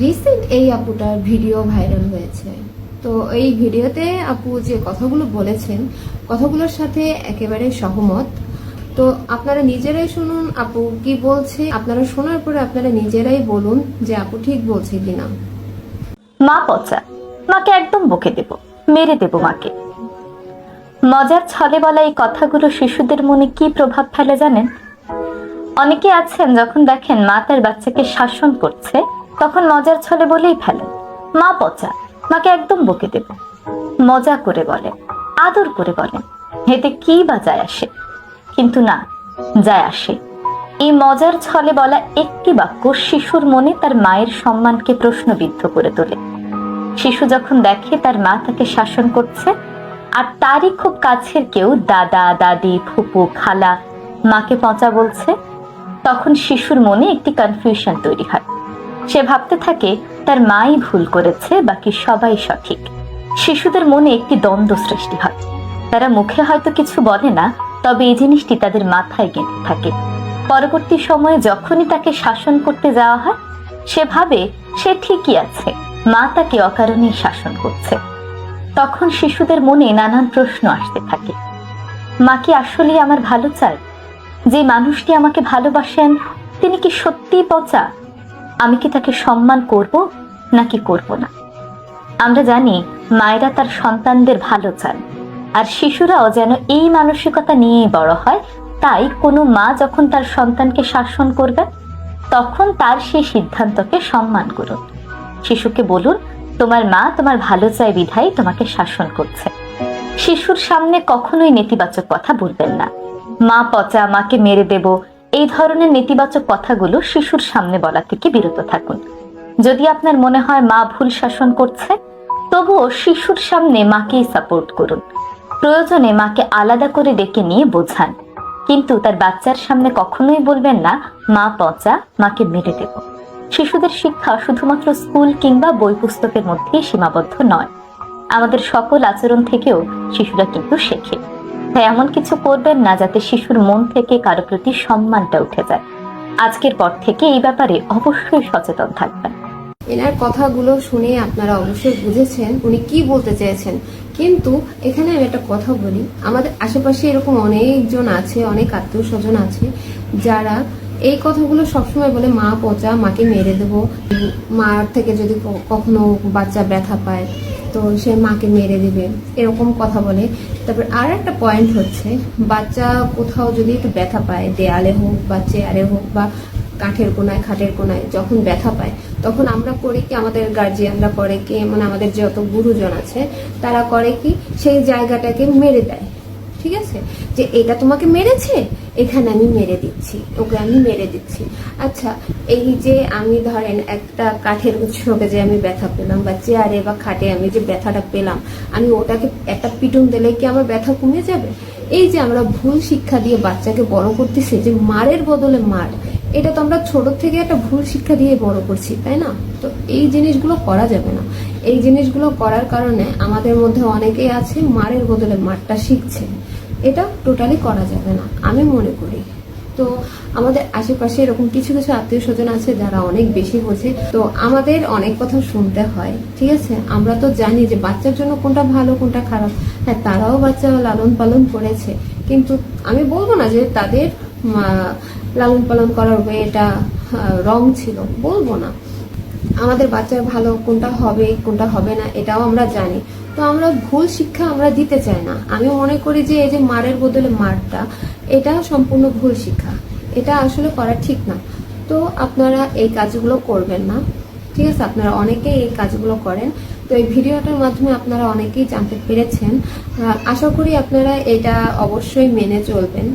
Recent এই আপুটার video viral হয়েছে। তো এই ভিডিওতে আপু যে কথাগুলো বলেছেন, কথাগুলোর সাথে একেবারে সহমত। তো আপনারা নিজেরাই শুনুন, আপু কি বলছে? আপনারা শোনার পরে আপনারা নিজেরাই বলুন যে আপু ঠিক বলছে কিনা। মা পচা, মাকে একদম বকে দেব, মেরে দেব মাকে। মজার ছলে বলা এই কথাগুলো শিশুদের মনে কি প্রভাব ফেলে জানেন? অনেকে আছেন যখন দেখেন মা তার বাচ্চাকে শাসন করছে তখন মজার ছলে বলেই ফেলেন মা পচা, মাকে একদম বকে দেব। মজা করে বলেন আদর করে বলেন এতে কি বা যায় আসে? কিন্তু না, যায় আসে। এই মজার ছলে বলা একটি বাক্য শিশুর মনে তার মায়ের সম্মানকে প্রশ্নবিদ্ধ করে তোলে। শিশু যখন দেখে তার মা তাকে শাসন করছে, আর তারই খুব কাছের কেউ দাদা, দাদি, ফুপু, খালা মাকে পচা বলছে, তখন শিশুর মনে একটি কনফিউশন তৈরি হয়। সে ভাবতে থাকে তার মাই ভুল করেছে, বাকি সবাই সঠিক। শিশুদের মনে একটি দ্বন্দ্ব সৃষ্টি হয়। তারা মুখে হয়তো কিছু বলে না, তবে এই জিনিসটি তাদের মাথায় গেঁথে থাকে। পরবর্তী সময়ে যখনই তাকে শাসন করতে যাওয়া হয়, সে ভাবে সে ঠিকই আছে, মা তাকে অকারণেই শাসন করছে। তখন শিশুদের মনে নানান প্রশ্ন আসতে থাকে। মা কি আসলেই আমার ভালো চায়? যে মানুষটি আমাকে ভালোবাসেন, তিনি কি সত্যিই পচা? আমি কি তাকে সম্মান করব নাকি করব না? আমরা জানি মায়েরা তার সন্তানদের ভালো চান, আর শিশুরাও যেন এই মানসিকতা নিয়েই বড় হয়, তাই কোনো মা যখন তার সন্তানকে শাসন করবে তখন তার সেই সিদ্ধান্তকে সম্মান করুন। শিশুকে বলুন, তোমার মা তোমার ভালো চায় বিধায় তোমাকে শাসন করছে। শিশুর সামনে কখনোই নেতিবাচক কথা বলবেন না। মা পচা, মাকে মেরে দেব এই ধরনের নেতিবাচক কথাগুলো শিশুর সামনে বলা থেকে বিরত থাকুন। যদি আপনার মনে হয় মা ভুল শাসন করছে, তবুও শিশুর সামনে মাকেই সাপোর্ট করুন। প্রয়োজনে মাকে আলাদা করে ডেকে নিয়ে বোঝান। কিন্তু তার বাচ্চার সামনে কখনোই বলবেন না, মা পচা, মাকে মেরে দেব। শিশুদের শিক্ষা শুধুমাত্র স্কুল কিংবা বই পুস্তকের মধ্যেই সীমাবদ্ধ নয়। আমাদের সকল আচরণ থেকেও শিশুরা কিন্তু শেখে। তাই এমন কিছু করবেন না যাতে শিশুর মন থেকে কারও প্রতি সম্মানটা উঠে যায়। আজকের পর থেকে এই ব্যাপারে অবশ্যই সচেতন থাকবেন। এনার কথাগুলো শুনে আপনারা অবশ্যই বুঝেছেন, উনি কি বলতে চেয়েছেন। কিন্তু এখানে আমি একটা কথা বলি, আমাদের আশেপাশে এরকম অনেকজন আছে, অনেক আত্মীয় স্বজন আছে, যারা এই কথাগুলো সবসময় বলে, মা পচা, মাকে মেরে দেবো। মার থেকে যদি কখনো বাচ্চা ব্যথা পায়, তো সে মাকে মেরে দেবে, এরকম কথা বলে। তারপর আর একটা পয়েন্ট হচ্ছে, বাচ্চা কোথাও যদি একটু ব্যথা পায়, দেয়ালে হোক বা চেয়ারে হোক বা কাঠের কোনায়, খাটের কোনায় যখন ব্যথা পায়, তখন আমরা করি কি, আমাদের গার্জিয়ানরা করে কি মানে আমাদের যত গুরুজন আছে, তারা করে কি, সেই জায়গাটাকে মেরে দেয়। ঠিক আছে? যে, এটা তোমাকে মেরেছে? এখানে আমি মেরে দিচ্ছি, ওকে আমি মেরে দিচ্ছি। আচ্ছা এই যে আমি ধরেন একটা কাঠের ছোকে যে আমি ব্যথা পেলাম বা চেয়ারে বা খাটে আমি যে ব্যথাটা পেলাম, আমি ওটাকে একটা পিটুন দিলে কি আমার ব্যথা কমে যাবে? এই যে আমরা ভুল শিক্ষা দিয়ে বাচ্চাকে বড় করতেছি, যে মারের বদলে মার, এটা তো আমরা ছোট থেকে একটা ভুল শিক্ষা দিয়ে বড় করছি, তাই না? তো এই জিনিসগুলো করা যাবে না। এই জিনিসগুলো করার কারণে আমাদের মধ্যে অনেকেই আছে মারের বদলে মারটা শিখছে। এটা টোটালি করা যাবে না, আমি মনে করি। তো আমাদের আশেপাশে এরকম কিছু কিছু আত্মীয় স্বজন আছে যারা অনেক বেশি বোঝে তো আমাদের অনেক কথা শুনতে হয়, ঠিক আছে? আমরা তো জানি যে বাচ্চার জন্য কোনটা ভালো, কোনটা খারাপ। হ্যাঁ তারাও বাচ্চা লালন পালন করেছে। কিন্তু আমি বলব না যে তাদের লালন পালন করার ওয়েটা রং ছিল, বলব না। আমাদের বাচ্চার ভালো কোনটা হবে কোনটা হবে না, এটাও আমরা জানি। তো আমরা ভুল শিক্ষা আমরা দিতে চাই না। আমি মনে করি যে এই যে মারের বদলে মারটা, এটা সম্পূর্ণ ভুল শিক্ষা। এটা আসলে করা ঠিক না। তো আপনারা এই কাজগুলো করবেন না। ঠিক আছে, আপনারা অনেকেই এই কাজগুলো করেন। তো এই ভিডিওটার মাধ্যমে আপনারা অনেকেই জানতে পেরেছেন। আশা করি আপনারা এটা অবশ্যই মেনে চলবেন।